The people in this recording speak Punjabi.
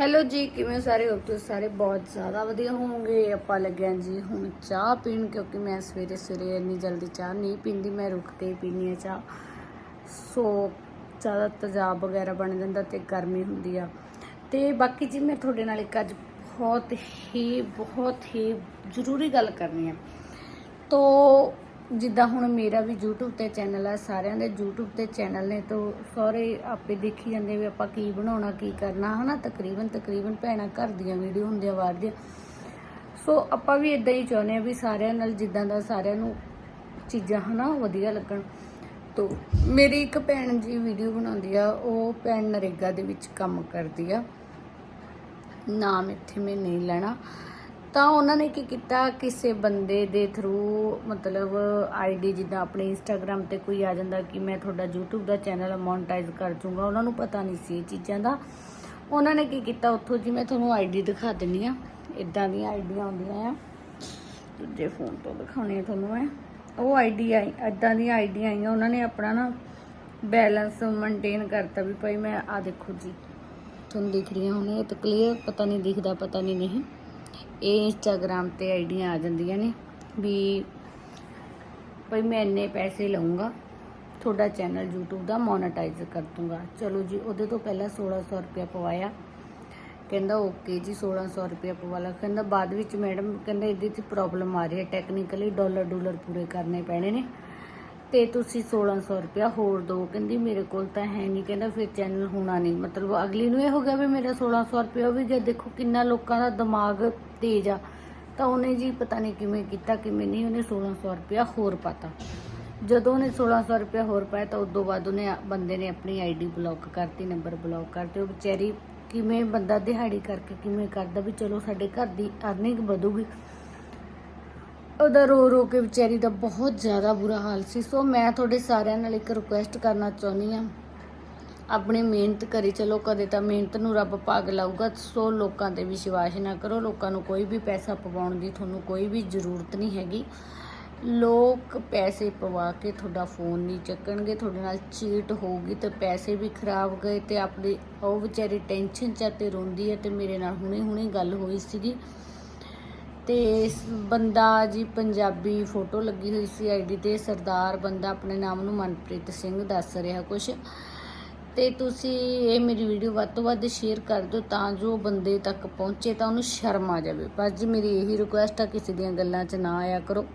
ਹੈਲੋ ਜੀ, ਕਿਵੇਂ ਸਾਰੇ? ਹੋ ਤੁਸੀਂ ਸਾਰੇ ਬਹੁਤ ਜ਼ਿਆਦਾ ਵਧੀਆ ਹੋਵੋਗੇ। ਆਪਾਂ ਲੱਗਿਆ ਜੀ ਹੁਣ ਚਾਹ ਪੀਣ, ਕਿਉਂਕਿ ਮੈਂ ਸਵੇਰੇ ਸਵੇਰੇ ਇੰਨੀ ਜਲਦੀ ਚਾਹ ਨਹੀਂ ਪੀਂਦੀ, ਮੈਂ ਰੁਕ ਕੇ ਪੀਨੀ ਆ ਚਾਹ। ਸੋ ਜ਼ਿਆਦਾ ਤੇਜ਼ਾਬ ਵਗੈਰਾ ਬਣ ਜਾਂਦਾ ਤੇ ਗਰਮੀ ਹੁੰਦੀ ਆ। ਤੇ ਬਾਕੀ ਜੀ, ਮੈਂ ਤੁਹਾਡੇ ਨਾਲ ਇੱਕ ਅੱਜ ਬਹੁਤ ਹੀ ਬਹੁਤ ਹੀ ਜ਼ਰੂਰੀ ਗੱਲ ਕਰਨੀ ਆ। ਤੋ ਜਿੱਦਾਂ ਹੁਣ ਮੇਰਾ ਵੀ YouTube ਤੇ ਚੈਨਲ ਆ, ਸਾਰਿਆਂ ਦੇ YouTube ਤੇ ਚੈਨਲ ਨੇ ਤੋ ਸਾਰੇ ਆਪੇ ਦੇਖੀ ਜਾਂਦੇ ਵੀ ਆਪਾਂ ਕੀ ਬਣਾਉਣਾ, ਕੀ ਕਰਨਾ, ਹਨਾ? ਤਕਰੀਬਨ ਤਕਰੀਬਨ ਭੈਣਾਂ ਘਰ ਦੀਆਂ ਵੀਡੀਓ ਹੁੰਦੀਆਂ, ਬਾਹਰ ਦੀਆਂ। ਸੋ ਆਪਾਂ ਵੀ ਇਦਾਂ ਹੀ ਚਾਹੁੰਦੇ ਆ ਵੀ ਸਾਰਿਆਂ ਨਾਲ ਜਿੱਦਾਂ ਦਾ ਸਾਰਿਆਂ ਨੂੰ ਚੀਜ਼ਾਂ, ਹਨਾ, ਵਧੀਆ ਲੱਗਣ। ਤੋਂ, ਮੇਰੀ ਇੱਕ ਭੈਣ ਜੀ ਵੀਡੀਓ ਬਣਾਉਂਦੀ ਆ, ਉਹ ਭੈਣ ਨਰੇਗਾ ਦੇ ਵਿੱਚ ਕੰਮ ਕਰਦੀ ਆ। ਨਾਮ ਇੱਥੇ ਮੈਂ ਨਹੀਂ ਲੈਣਾ। ਤਾਂ ਉਹਨਾਂ ਨੇ ਕੀ ਕੀਤਾ? ਕਿਸੇ ਬੰਦੇ ਦੇ ਥਰੂ ਮਤਲਬ ਆਈਡੀ ਜਿੱਦਾਂ ਆਪਣੇ ਇੰਸਟਾਗ੍ਰam ਤੇ ਕੋਈ ਆ ਜਾਂਦਾ ਕਿ ਮੈਂ ਤੁਹਾਡਾ YouTube ਦਾ ਚੈਨਲ ਮੋਨਟਾਈਜ਼ ਕਰ ਜੂੰਗਾ ਉਹਨਾਂ ਨੂੰ ਪਤਾ ਨਹੀਂ ਸੀ ਇਹ ਚੀਜ਼ਾਂ ਦਾ। ਉਹਨਾਂ ਨੇ ਕੀ ਕੀਤਾ? ਉੱਥੋਂ ਜੀ ਮੈਂ ਤੁਹਾਨੂੰ ਆਈਡੀ ਦਿਖਾ ਦਿੰਨੀ ਆ ਇਦਾਂ ਦੀਆਂ ਆਈਡੀਆਂ ਆਉਂਦੀਆਂ ਆ। ਦੂਜੇ ਫੋਨ ਤੋਂ ਦਿਖਾਉਣੀ ਆ ਤੁਹਾਨੂੰ ਮੈਂ। ਉਹ ਆਈਡੀ ਆਈ ਇਦਾਂ ਦੀਆਂ ਆਈਡੀਆਂ ਆਈਆਂ। ਉਹਨਾਂ ਨੇ ਆਪਣਾ ਨਾ ਬੈਲੈਂਸ ਮੇਨਟੇਨ ਕਰਤਾ ਵੀ ਭਾਈ ਮੈਂ ਆ ਦੇਖੋ ਜੀ। ਤੁਹਾਨੂੰ ਦਿਖ ਰਹੀਆਂ ਹੁਣ ਇਹ ਤਾਂ ਕਲੀਅਰ ਪਤਾ ਨਹੀਂ ਦਿਖਦਾ, ਪਤਾ ਨਹੀਂ ਨਹੀਂ। ਇਹ ਇੰਸਟਾਗ੍ਰam ਤੇ ਆਈਡੀਆਂ ਆ ਜਾਂਦੀਆਂ ਨੇ ਵੀ ਭਾਈ ਮੈਂ ਇੰਨੇ ਪੈਸੇ ਲਵਾਂਗਾ ਤੁਹਾਡਾ ਚੈਨਲ YouTube ਦਾ ਮੋਨੇਟਾਈਜ਼ ਕਰ ਦੂੰਗਾ ਚਲੋ ਜੀ, ਉਹਦੇ ਤੋਂ ਪਹਿਲਾਂ 1600 ਰੁਪਇਆ ਪਵਾਇਆ। ਕਹਿੰਦਾ ਓਕੇ ਜੀ 1600 ਰੁਪਇਆ ਪਵਾ ਲਾ। ਕਹਿੰਦਾ ਬਾਅਦ ਵਿੱਚ ਮੈਡਮ ਕਹਿੰਦਾ ਇਹਦੇ 'ਚ ਪ੍ਰੋਬਲਮ ਆ ਰਹੀ ਹੈ। ਟੈਕਨੀਕਲੀ ਡਾਲਰ ਡਾਲਰ ਪੂਰੇ ਕਰਨੇ ਪੈਣੇ ਨੇ। ਤੇ ਤੁਸੀਂ 1600 ਰੁਪਇਆ ਹੋਰ ਦਿਓ। ਕਹਿੰਦੀ ਮੇਰੇ ਕੋਲ ਤਾਂ ਹੈ ਨਹੀਂ ਕਹਿੰਦਾ ਫਿਰ ਚੈਨਲ ਹੋਣਾ ਨਹੀਂ ਮਤਲਬ ਅਗਲੀ ਨੂੰ ਇਹ ਹੋ ਗਿਆ ਵੀ ਮੇਰਾ 1600 ਰੁਪਇਆ ਵੀ ਗਿਆ ਦੇਖੋ ਕਿੰਨਾ ਲੋਕਾਂ ਦਾ ਦਿਮਾਗ ਤੇਜ਼ ਆ। ਤਾਂ ਉਹਨੇ ਜੀ ਪਤਾ ਨਹੀਂ ਕਿਵੇਂ ਕੀਤਾ, ਕਿਵੇਂ ਨਹੀਂ, ਉਹਨੇ 1600 ਰੁਪਇਆ ਹੋਰ ਪਾਤਾ। ਜਦੋਂ ਉਹਨੇ 1600 ਰੁਪਇਆ ਹੋਰ ਪਾਇਆ ਤਾਂ ਉਦੋਂ ਬਾਅਦ ਉਹਨੇ ਬੰਦੇ ਨੇ ਆਪਣੀ ਆਈਡੀ ਬਲੌਕ ਕਰਤੀ ਨੰਬਰ ਬਲੌਕ ਕਰਤੇ। ਉਹ ਵਿਚਾਰੀ ਕਿਵੇਂ ਬੰਦਾ ਦਿਹਾੜੀ ਕਰਕੇ ਕਿਵੇਂ ਕਰਦਾ ਵੀ ਚਲੋ ਸਾਡੇ ਘਰ ਦੀ ਅਰਨਿੰਗ ਵਧੂਗੀ। ਉਹਦਾ ਰੋ ਰੋ ਕੇ ਵਿਚਾਰੀ ਦਾ ਬਹੁਤ ਜ਼ਿਆਦਾ ਬੁਰਾ ਹਾਲ ਸੀ। ਸੋ ਮੈਂ ਤੁਹਾਡੇ ਸਾਰਿਆਂ ਨਾਲ ਇੱਕ ਰਿਕੁਐਸਟ ਕਰਨਾ ਚਾਹੁੰਦੀ ਆ ਆਪਣੀ ਮਿਹਨਤ ਕਰੀ ਚਲੋ, ਕਦੇ ਤਾਂ ਮਿਹਨਤ ਨੂੰ ਰੱਬ ਭਾਗ ਲਾਊਗਾ। ਸੋ ਲੋਕਾਂ ਤੇ ਵਿਸ਼ਵਾਸ ਨਾ ਕਰੋ, ਲੋਕਾਂ ਨੂੰ ਕੋਈ ਵੀ ਪੈਸਾ ਪਵਾਉਣ ਦੀ ਤੁਹਾਨੂੰ ਕੋਈ ਵੀ ਜ਼ਰੂਰਤ ਨਹੀਂ ਹੈਗੀ। ਲੋਕ ਪੈਸੇ ਪਵਾ ਕੇ ਤੁਹਾਡਾ ਫੋਨ ਨਹੀਂ ਚੱਕਣਗੇ, ਤੁਹਾਡੇ ਨਾਲ ਚੀਟ ਹੋਊਗੀ ਤੇ ਪੈਸੇ ਵੀ ਖਰਾਬ ਗਏ ਤੇ ਆਪਣੀ, ਉਹ ਵਿਚਾਰੀ ਟੈਨਸ਼ਨ ਚ ਤੇ ਰੋਂਦੀ ਹੈ ਤੇ ਮੇਰੇ ਨਾਲ ਹੁਣੇ ਹੁਣੇ ਗੱਲ ਹੋਈ ਸੀਗੀ। ਤੇ ਬੰਦਾ ਜੀ ਪੰਜਾਬੀ ਫੋਟੋ ਲੱਗੀ ਹੋਈ ਸੀ ਆਈਡੀ ਤੇ। ਸਰਦਾਰ ਬੰਦਾ ਆਪਣੇ ਨਾਮ ਨੂੰ ਮਨਪ੍ਰੀਤ ਸਿੰਘ ਦੱਸ ਰਿਹਾ ਕੁਛ। ਤੇ ਤੁਸੀਂ ਇਹ ਮੇਰੀ ਵੀਡੀਓ ਵੱਧ ਤੋਂ ਵੱਧ ਸ਼ੇਅਰ ਕਰ ਦਿਓ ਤਾਂ ਜੋ ਬੰਦੇ ਤੱਕ ਪਹੁੰਚੇ ਤਾਂ ਉਹਨੂੰ ਸ਼ਰਮ ਆ ਜਾਵੇ। ਬਸ ਜੀ ਮੇਰੀ ਇਹੀ ਰਿਕੁਐਸਟ ਆ, ਕਿਸੇ ਦੀਆਂ ਗੱਲਾਂ 'ਚ ਨਾ ਆਇਆ ਕਰੋ।